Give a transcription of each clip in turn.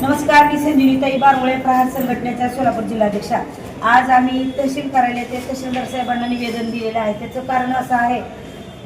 नमस्कार मी संजीविताई बारवळे प्रहार संघटनेच्या सोलापूर जिल्हाध्यक्षा. आज आम्ही तहसील कार्यालयाचे तहसीलदार साहेबांना निवेदन दिलेलं आहे. त्याचं कारण असं आहे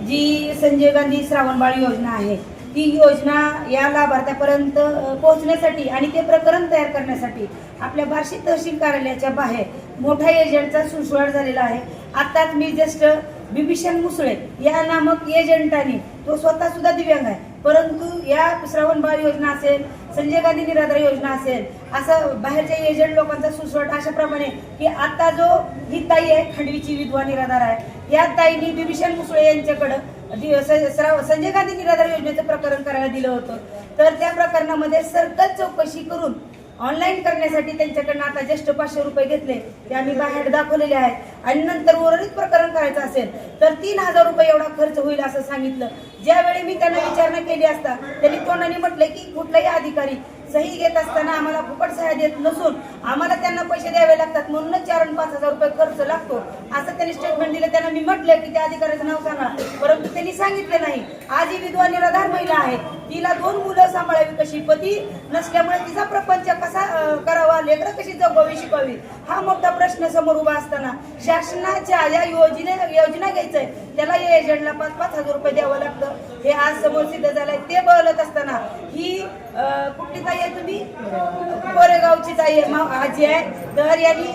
जी संजय गांधी श्रावणबाळ योजना आहे ती योजना या लाभार्थ्यापर्यंत पोहोचण्यासाठी आणि ते प्रकरण तयार करण्यासाठी आपल्या बार्शी तहसील कार्यालयाच्या बाहेर मोठ्या एजंटचा सुसुवाड झालेला आहे. आत्ताच मी जस्ट बिभीषण मुसळे या नामक एजंटाने तो स्वतः सुद्धा दिव्यांग आहे. परंतु या श्रावण बाळ योजना असेल संजय गांधी निराधार योजना असेल असं बाहेरच्या एजंट लोकांचा सुसवट अशाप्रमाणे की आता जो ही ताई आहे खंडवीची विधवा निराधार आहे या ताईनी बिभीषण मुसळे यांच्याकडं दि- श्राव- संजय गांधी निराधार योजनेचं प्रकरण करायला दिलं होतं. तर त्या प्रकरणामध्ये सरकत चौकशी करून ऑनलाईन करण्यासाठी त्यांच्याकडनं आता ज्येष्ठ पाचशे रुपये घेतले ते आम्ही बाहेर दाखवलेले आहेत. आणि नंतर उर्वरित प्रकरण करायचं असेल तर तीन हजार रुपये एवढा खर्च होईल असं सांगितलं. ज्यावेळी मी त्यांना विचारणा केली असता त्यांनी तोंडाने म्हटलं की कुठलाही अधिकारी सही घेत असताना आम्हाला फुकट सह्या देत नसून आम्हाला त्यांना पैसे द्यावे लागतात म्हणूनच चार आणि पाच हजार रुपये खर्च लागतो. असं त्यांनी स्टेटमेंट दिलं. त्यांना मी म्हटलं की त्या अधिकाऱ्याचं नाव सांगा. परंतु त्यांनी सांगितलं नाही. आज ही विधवा निराधार महिला आहे. तिला दोन मुलं सांभाळावी कशी? पती नसल्यामुळे तिचा प्रपंच कसा लेकरं कशी जगवावी शिकवावी? हा मोठा प्रश्न समोर उभा असताना शासनाच्या या योजने योजना त्याला या एजंटला पाच पाच हजार रुपये द्यावं लागतं. हे आज समोर सिद्ध झालंय. ते बोलत असताना ही कुठली ताई आहे तुम्ही? कोरेगावची ताई आजी आहे. तर यांनी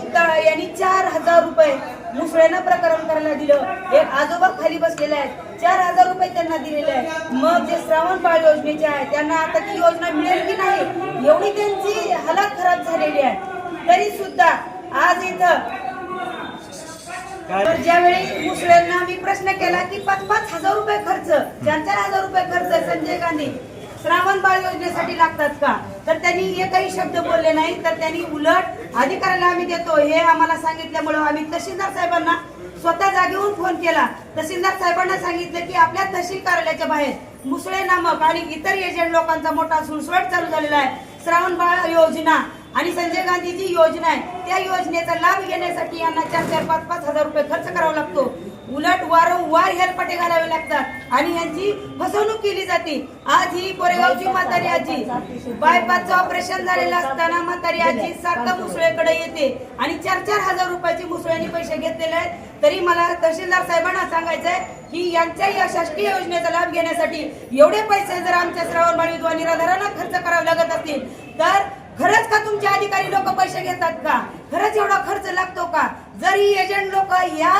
यांनी चार हजार रुपये मुसळ्यानं प्रकरण करायला दिलं. हे आजोबा खाली बसलेले आहेत. चार हजार रुपये त्यांना दिलेले आहेत. मग जे श्रावण बाळ योजनेचे आहे त्यांना आता ती योजना मिळेल की नाही एवढी त्यांची हालत खराब झालेली आहे. तरी सुद्धा आज इथं तर ज्यावेळी मुसळ्यांना मी प्रश्न केला की पाच पाच हजार रुपये खर्च चार चार हजार रुपये खर्च संजय गांधी श्रावण बाळ योजनेसाठी लागतात का? तर त्यांनी एकही शब्द बोलले नाही. तर त्यांनी उलट अधिकाऱ्याला आम्ही देतो. हे आम्हाला सांगितल्यामुळे आम्ही तहसीलदार साहेबांना स्वतः जागेवरून फोन केला. तहसीलदार साहेबांना सांगितलं की आपल्या तहसील कार्यालयाच्या बाहेर मुसळे नामक आणि इतर एजंट लोकांचा मोठा सुळसुळट चालू झालेला आहे. श्रावण बाळ योजना आणि संजय गांधी जी योजना आहे. त्या योजनेचा लाभ घेण्यासाठी यांना चार चार पाच पाच हजार रुपये खर्च करावा लागतो. उलट वारंवार हेरपटे घालावे लागतात आणि यांची फसवणूक केली जाते. आज ही कोरेगावची म्हातारी आजी. बायपासचं ऑपरेशन झालेलं असताना म्हातारी आजी सारखं मुसळ्याकडे येते आणि चार चार हजार रुपयाचे मुसळ्यांनी पैसे घेतलेले आहेत. तरी मला तहसीलदार साहेबांना सांगायचंय की यांच्या या शासकीय योजनेचा लाभ घेण्यासाठी एवढे पैसे जर आमच्या श्रावण बाळ विधवा निराधारांना खर्च करावे लागत असतील तर खरंच का येतात का? खरंच एवढा खर्च लागतो का? जरी एजंट लोक या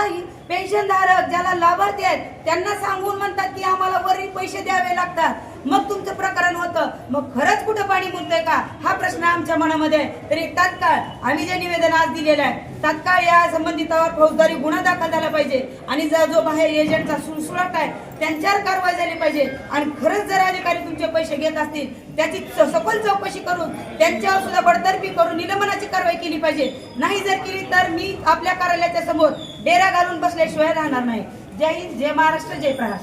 पेन्शन धारक ज्याला लाभार्थी आहेत त्यांना सांगून म्हणतात की आम्हाला वरील पैसे द्यावे लागतात. मग तुमचं प्रकरण होतं. मग खरंच कुठं पाणी मुरतंय का? हा प्रश्न आमच्या मनामध्ये आहे. तरी तात्काळ आम्ही जे निवेदन आज दिलेलं आहे तात्काळ या संबंधितावर फौजदारी गुन्हा दाखल झाला पाहिजे. आणि जर जो बाहेर एजंटचा सुळसुळाट आहे त्यांच्यावर कारवाई झाली पाहिजे. आणि खरंच जर अधिकारी तुमचे पैसे घेत असतील त्याची सखोल चौकशी करून त्यांच्यावर सुद्धा बडतर्फी करून निलंबनाची कारवाई केली पाहिजे. नाही जर केली तर मी आपल्या कार्यालयाच्या समोर डेरा घालून बसल्याशिवाय राहणार नाही. जय हिंद जय महाराष्ट्र जय प्रहार